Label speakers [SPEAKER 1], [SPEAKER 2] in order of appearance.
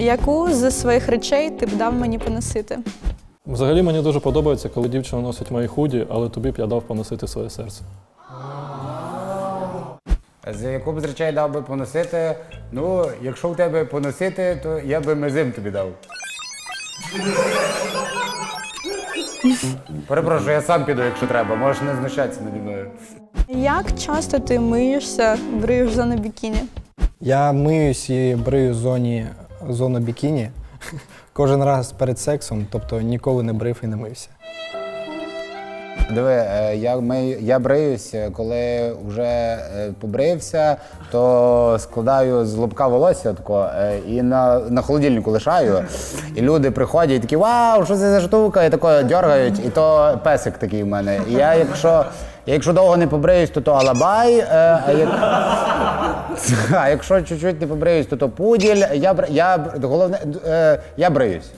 [SPEAKER 1] Яку з своїх речей ти б дав мені поносити?
[SPEAKER 2] Взагалі мені дуже подобається, коли дівчина носить мої худі, але тобі б я дав поносити своє серце.
[SPEAKER 3] З яку б з речей дав би поносити? Ну, якщо в тебе поносити, то я би мезим тобі дав. Перепрошую, я сам піду, якщо треба. Можеш не знущатися наді мною.
[SPEAKER 1] Як часто ти миєшся, бриєш зону бікіні?
[SPEAKER 4] Я миюсь і брию в зоні зону бікіні кожен раз перед сексом, тобто ніколи не брив і не мився.
[SPEAKER 3] Диви, е, я, ми, я бриюсь, е, коли вже е, побрився, то складаю з лобка волосся тако, і на, на холодильнику лишаю. І люди приходять такі, вау, що це за штука? І тако дергають, і то песик такий в мене. І я, якщо, якщо довго не побриюсь, то то алабай. А, як... а якщо чуть-чуть не побриюсь, то то пуділь. Я, я, головне, е, я бриюсь.